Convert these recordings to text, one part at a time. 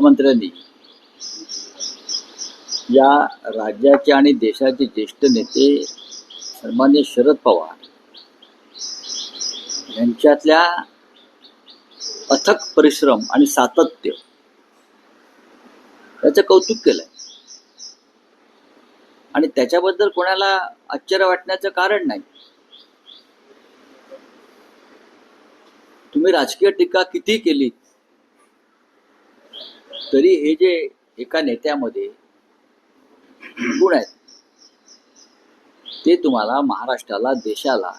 मुख्यमंत्र्यांनी या राज्याचे आणि देशाचे ज्येष्ठ नेते सन्मान्य शरद पवार यांच्यातल्या अथक परिश्रम आणि सातत्य याचं कौतुक केलंय. आणि त्याच्याबद्दल कोणाला आश्चर्य वाटण्याचं कारण नाही. तुम्ही राजकीय टीका किती केली तरी हे जे एका नेत्यामध्ये गुण आहेत ते तुम्हाला महाराष्ट्राला देशाला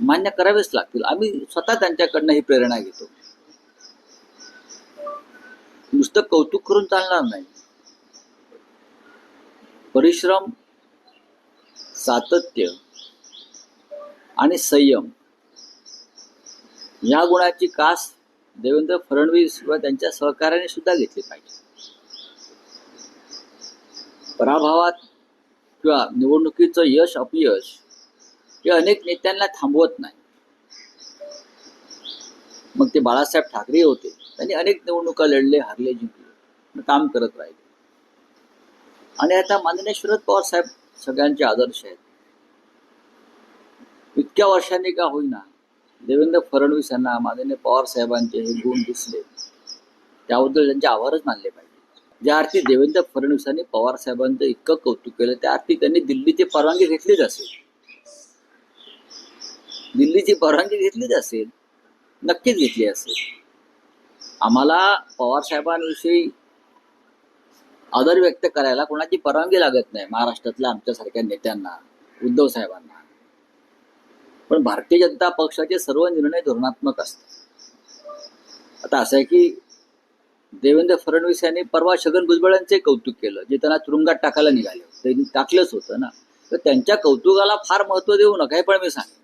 मान्य करावेच लागतील. आम्ही स्वतः त्यांच्याकडनं ही प्रेरणा घेतो. नुसतं कौतुक करून चालणार नाही. परिश्रम सातत्य आणि संयम या गुणाची कास देवेंद्र फडणवीस व त्यांच्या सहकार्याने सुद्धा घेतली पाहिजे. पराभवात किंवा निवडणुकीचं यश अपयश हे अनेक नेत्यांना थांबवत नाही. मग ते बाळासाहेब ठाकरे होते. त्यांनी अनेक निवडणुका लढले हरले जिंकले. काम करत राहिले. आणि आता माननीय शरद पवार साहेब सगळ्यांचे आदर्श आहेत. इतक्या वर्षांनी का होईना देवेंद्र फडणवीस यांना माननीय पवार साहेबांचे हे गुण दिसले. त्याबद्दल त्यांचे आभारच मानले पाहिजे. ज्या अर्थी देवेंद्र फडणवीसांनी पवार साहेबांचं इतकं कौतुक केलं त्या अर्थी त्यांनी दिल्लीची परवानगी घेतलीच असेल. दिल्लीची परवानगी घेतलीच असेल नक्कीच घेतली असेल. आम्हाला पवार साहेबांविषयी आदर व्यक्त करायला कोणाची परवानगी लागत नाही महाराष्ट्रातल्या आमच्यासारख्या नेत्यांना उद्धव साहेबांना. पण भारतीय जनता पक्षाचे सर्व निर्णय धोरणात्मक असतात. आता असं आहे की देवेंद्र फडणवीस यांनी परवा छगन भुजबळांचे कौतुक केलं जे त्यांना तुरुंगात टाकायला निघाले. त्यांनी टाकलंच होतं ना. तर त्यांच्या कौतुकाला फार महत्त्व देऊ नका हे पण मी सांगेन.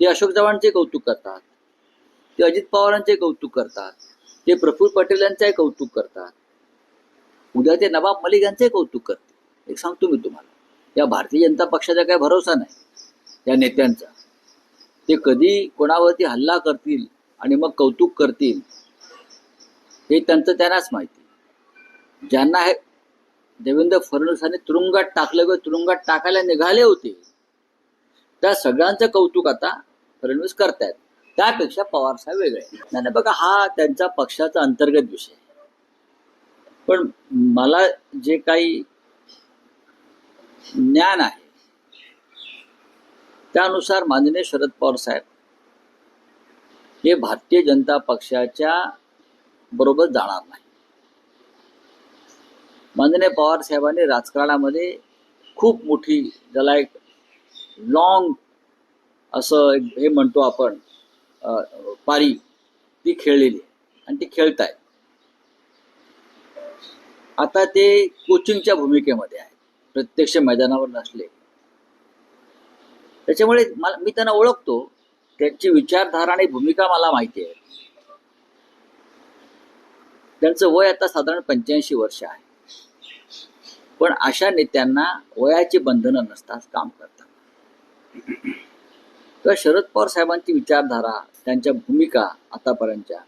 ते अशोक चव्हाणचे कौतुक करतात. ते अजित पवारांचे कौतुक करतात. ते प्रफुल्ल पटेल यांचे कौतुक करतात. उद्या ते नवाब मलिक यांचे कौतुक करते एक सांगतो मी तुम्हाला. या भारतीय जनता पक्षाचा काही भरोसा नाही. या नेत्यांचा. ते कधी कोणावरती हल्ला करतील आणि मग कौतुक करतील हे त्यांचं त्यांनाच माहिती. ज्यांना हे देवेंद्र फडणवीसांनी तुरुंगात टाकलं किंवा तुरुंगात टाकायला निघाले होते त्या सगळ्यांचं कौतुक आता फडणवीस करतायत. त्यापेक्षा पवार साहेब वेगळे. नाही बघा हा त्यांचा पक्षाचा अंतर्गत विषय पण मला जे काही ज्ञान आहे त्यानुसार माननीय शरद पवार साहेब हे भारतीय जनता पक्षाच्या बरोबर जाणार नाही. माननीय पवार साहेबांनी राजकारणामध्ये खूप मोठी ज्याला एक लॉंग असं एक हे म्हणतो आपण पारी ती खेळलेली आणि ती खेळताय आता ते कोचिंगच्या भूमिकेमध्ये आहेत. प्रत्यक्ष मैदानावर नसले. त्याच्यामुळे मला मी त्यांना ओळखतो. त्यांची विचारधारा आणि भूमिका मला माहिती आहे. त्यांचं वय आता साधारण पंच्याऐंशी वर्ष आहे. पण अशा नेत्यांना वयाची बंधनं नसतात काम करतात. तर शरद पवार साहेबांची विचारधारा त्यांच्या भूमिका आतापर्यंतच्या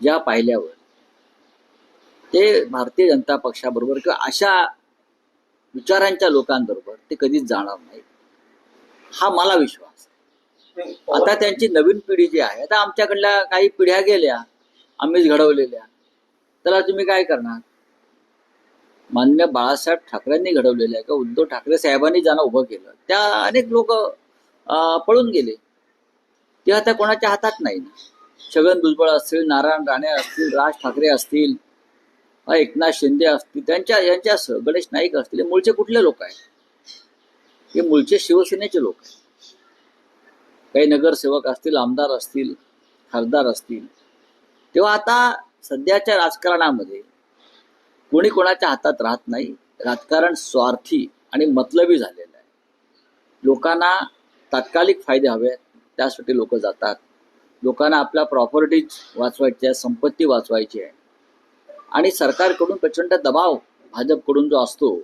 ज्या पाहिल्यावर ते भारतीय जनता पक्षाबरोबर किंवा अशा विचारांच्या लोकांबरोबर ते कधीच जाणार नाही हा मला विश्वास आता त्यांची नवीन पिढी जी आहे आता आमच्याकडल्या काही पिढ्या गेल्या आम्हीच घडवलेल्या त्याला तुम्ही काय करणार? मान्य बाळासाहेब ठाकरेंनी घडवलेल्या का उद्धव ठाकरे साहेबांनी ज्यांना उभं केलं त्या अनेक लोक पळून गेले. ते आता कोणाच्या हातात नाही छगन भुजबळ असतील नारायण राणे असतील राज ठाकरे असतील एकनाथ शिंदे असतील त्यांच्या यांच्या गणेश नाईक असतील मूळचे कुठले लोक आहेत? हे मूळचे शिवसेनेचे लोक आहेत. काही नगरसेवक असतील आमदार असतील खासदार असतील. तेव्हा आता सध्याच्या राजकारणामध्ये कोणी कोणाच्या हातात राहत नाही. राजकारण स्वार्थी आणि मतलबी झालेलं आहे. लोकांना तात्कालिक फायदे हवे त्यासाठी लोक जातात. लोकांना आपल्या प्रॉपर्टीज वाचवायच्या संपत्ती वाचवायची आहे. आणि सरकारकडून प्रचंड दबाव भाजपकडून जो असतो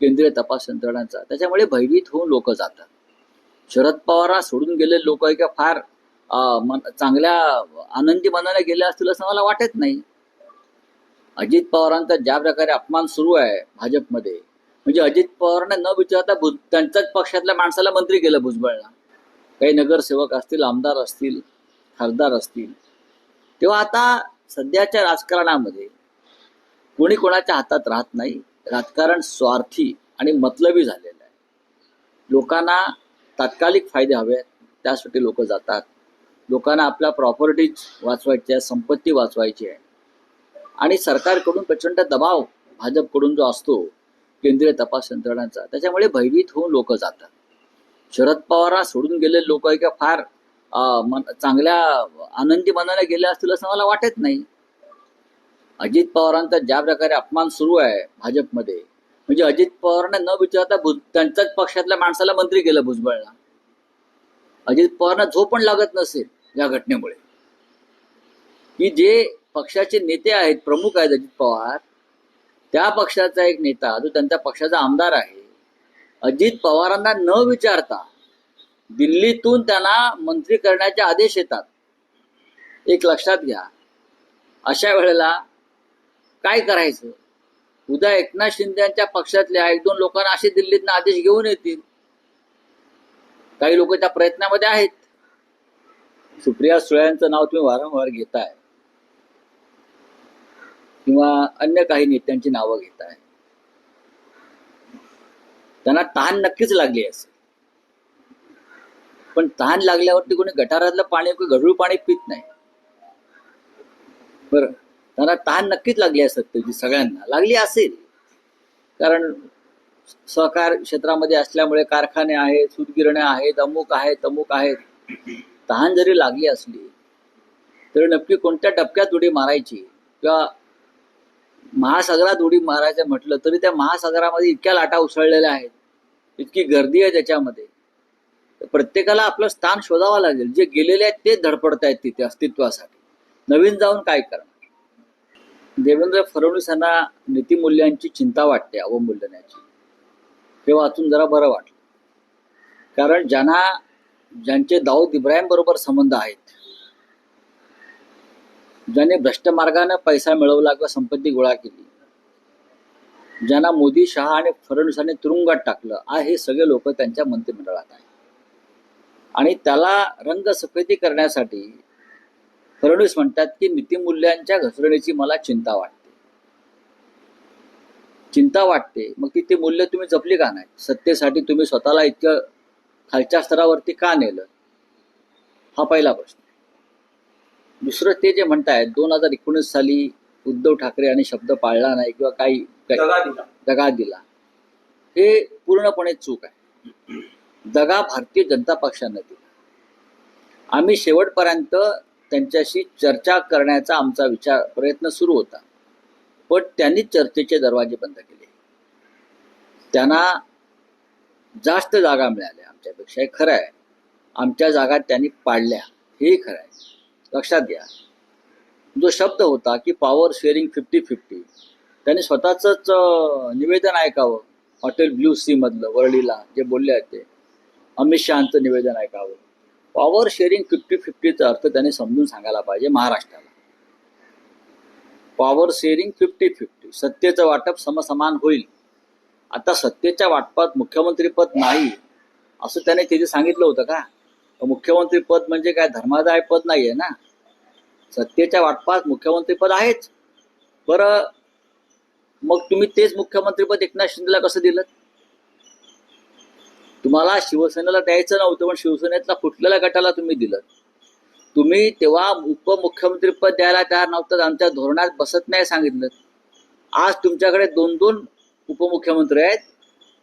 केंद्रीय तपास यंत्रणांचा. त्याच्यामुळे भयभीत होऊन लोक जातात. शरद पवारांना सोडून गेलेले लोक का? फार मन- चांगल्या आनंदी मनाने गेले असतील असं मला वाटत नाही. अजित पवारांचा ज्या प्रकारे अपमान सुरू आहे भाजपमध्ये म्हणजे अजित पवारांना न विचारता भुज त्यांच्याच पक्षातल्या माणसाला मंत्री केलं भुजबळला. काही नगरसेवक असतील आमदार असतील खासदार असतील. तेव्हा आता सध्याच्या राजकारणामध्ये कोणी कोणाच्या हातात राहत नाही. राजकारण स्वार्थी आणि मतलबी झालेलं आहे. लोकांना तात्कालिक फायदे हवे आहेत त्यासाठी लोक जातात. लोकांना आपल्या प्रॉपर्टीज वाचवायची आहे संपत्ती वाचवायची आहे. आणि सरकारकडून प्रचंड दबाव भाजपकडून जो असतो केंद्रीय तपास यंत्रणांचा त्याच्यामुळे भयभीत होऊन लोक जातात. शरद पवारांना सोडून गेलेले लोक का फार मन- चांगल्या आनंदी मनाने गेले असतील असं मला वाटत नाही. अजित पवारांचा ज्या प्रकारे अपमान सुरू आहे भाजपमध्ये म्हणजे अजित पवारांना न विचारता भुज त्यांच्याच पक्षातल्या माणसाला मंत्री केलं भुजबळला. अजित पवारांना झोप पण लागत नसेल या घटनेमुळे. की जे पक्षाचे नेते आहेत प्रमुख आहेत अजित पवार त्या पक्षाचा एक नेता जो त्यांच्या पक्षाचा आमदार आहे अजित पवारांना न विचारता दिल्लीतून त्यांना मंत्री करण्याचे आदेश येतात. एक लक्षात घ्या. अशा वेळेला काय करायचं? उद्या एकनाथ शिंदेच्या पक्षातल्या एक दोन लोकांना असे दिल्लीतनं आदेश घेऊन येतील. काही लोक त्या प्रयत्नामध्ये आहेत. सुप्रिया सुळ्यांचं नाव तुम्ही वारंवार घेताय. किंवा अन्य काही नेत्यांची नावं घेताय. त्यांना तहान नक्कीच लागली असेल. पण तहान लागल्यावरती कोणी गटारातलं पाणी कोणी गढूळ पाणी पित नाही. बरं. त्यांना तहान नक्कीच लागली असत त्याची सगळ्यांना. लागली असेल. कारण सहकार क्षेत्रामध्ये असल्यामुळे कारखाने आहेत सूतगिरण्या आहेत अमुक आहेत अमुक आहेत. तहान जरी लागली असली तरी नक्की कोणत्या टप्प्यात उडी मारायची? किंवा महासागरात उडी मारायचं म्हटलं तरी त्या महासागरामध्ये इतक्या लाटा उसळलेल्या आहेत. इतकी गर्दी आहे त्याच्यामध्ये. तर प्रत्येकाला आपलं स्थान शोधावं लागेल. जे गेलेले आहेत ते धडपडत आहेत तिथे अस्तित्वासाठी. नवीन जाऊन काय करणार देवेंद्र फडणवीस यांना नीतिमूल्यांची चिंता वाटते अवमूल्यनाची हे वाचून जरा बरं वाटलं. कारण ज्यांना ज्यांचे दाऊद इब्राहिम बरोबर संबंध आहेत ज्याने भ्रष्ट मार्गाने पैसा मिळवला किंवा संपत्ती गोळा केली ज्यांना मोदी शहा आणि फडणवीसांनी तुरुंगात टाकलं आ हे सगळे लोक त्यांच्या मंत्रिमंडळात आहेत. आणि त्याला रंगसफेदी करण्यासाठी फडणवीस म्हणतात की नीतिमूल्यांच्या घसरणीची मला चिंता वाटते. चिंता वाटते. मग ती ते मूल्य तुम्ही जपली का नाही? सत्तेसाठी तुम्ही स्वतःला इतकं खालच्या स्तरावरती का नेलं? हा पहिला प्रश्न. दुसरं ते जे म्हणतायत दोन हजार एकोणीस साली उद्धव ठाकरे यांनी शब्द पाळला नाही किंवा काही काही दगा दिला. दगा दिला. हे पूर्णपणे चूक आहे. दगा भारतीय जनता पक्षानं दिला. आम्ही शेवटपर्यंत त्यांच्याशी चर्चा करण्याचा आमचा विचार प्रयत्न सुरू होता. पण त्यांनी चर्चेचे दरवाजे बंद केले. त्यांना जास्त जागा मिळाल्या आमच्यापेक्षा हे खरं आहे. आमच्या जागा त्यांनी पाडल्या हे खरं आहे. लक्षात घ्या. जो शब्द होता की पॉवर शेअरिंग फिफ्टी फिफ्टी त्यांनी स्वतःचंच निवेदन ऐकावं. हॉटेल ब्ल्यू सी मधलं वरळीला जे बोलले होते. अमित शहाचं निवेदन ऐकावं. पॉवर शेअरिंग फिफ्टी फिफ्टीचा अर्थ त्यांनी समजून सांगायला पाहिजे महाराष्ट्राला. पॉवर शेअरिंग फिफ्टी फिफ्टी सत्तेचं वाटप समसमान होईल. आता सत्तेच्या वाटपात मुख्यमंत्रीपद नाही असं त्याने तिथे सांगितलं होतं का? मुख्यमंत्रीपद म्हणजे काय? धर्मादाय पद नाही आहे ना? सत्तेच्या वाटपात मुख्यमंत्रीपद आहेच. बरं मग तुम्ही तेच मुख्यमंत्रीपद एकनाथ शिंदेला कसं दिलं? तुम्हाला शिवसेनेला द्यायचं नव्हतं पण शिवसेनेतला फुटलेल्या गटाला तुम्ही दिलं. तुम्ही तेव्हा उपमुख्यमंत्रीपद द्यायला तयार नव्हतं आमच्या धोरणात बसत नाही सांगितलं. आज तुमच्याकडे दोन दोन उपमुख्यमंत्री आहेत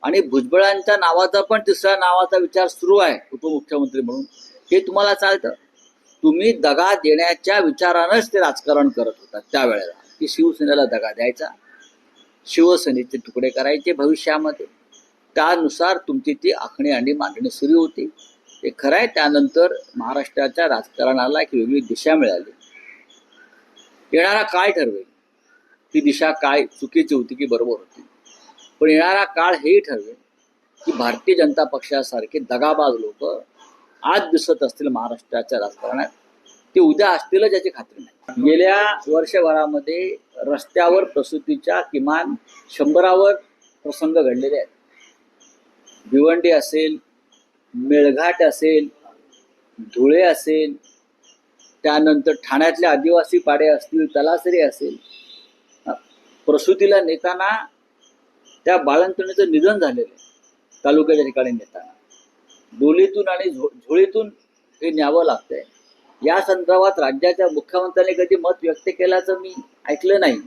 आणि भुजबळांच्या नावाचा पण तिसऱ्या नावाचा विचार सुरू आहे उपमुख्यमंत्री म्हणून. हे तुम्हाला चालतं? तुम्ही दगा देण्याच्या विचारानंच ते राजकारण करत होता त्यावेळेला की शिवसेनेला दगा द्यायचा शिवसेनेचे तुकडे करायचे भविष्यामध्ये. त्यानुसार तुमची ती आखणी आणि मांडणी सुरू होती. ते खरं आहे त्यानंतर महाराष्ट्राच्या राजकारणाला एक वेगळी दिशा मिळाली. येणारा काय ठरवेल. ती दिशा काय चुकीची होती की बरोबर होती? पण येणारा काळ हेही ठरवेल की भारतीय जनता पक्षासारखे दगाबाज लोक आज दिसत असतील महाराष्ट्राच्या राजकारणात. ते उद्या असतीलच याची खात्री नाही. गेल्या वर्षभरामध्ये रस्त्यावर प्रसूतीच्या किमान शंभरावर प्रसंग घडलेले आहेत. भिवंडी असेल मेळघाट असेल धुळे असेल त्यानंतर ठाण्यातले आदिवासी पाडे असतील तलासरी असेल प्रसूतीला नेताना त्या बाळंतणीचं निधन झालेलं आहे तालुक्याच्या ठिकाणी नेताना. डोलीतून आणि झो झोळीतून हे न्यावं लागतंय. या संदर्भात राज्याच्या मुख्यमंत्र्यांनी कधी मत व्यक्त केल्याचं मी ऐकलं नाही.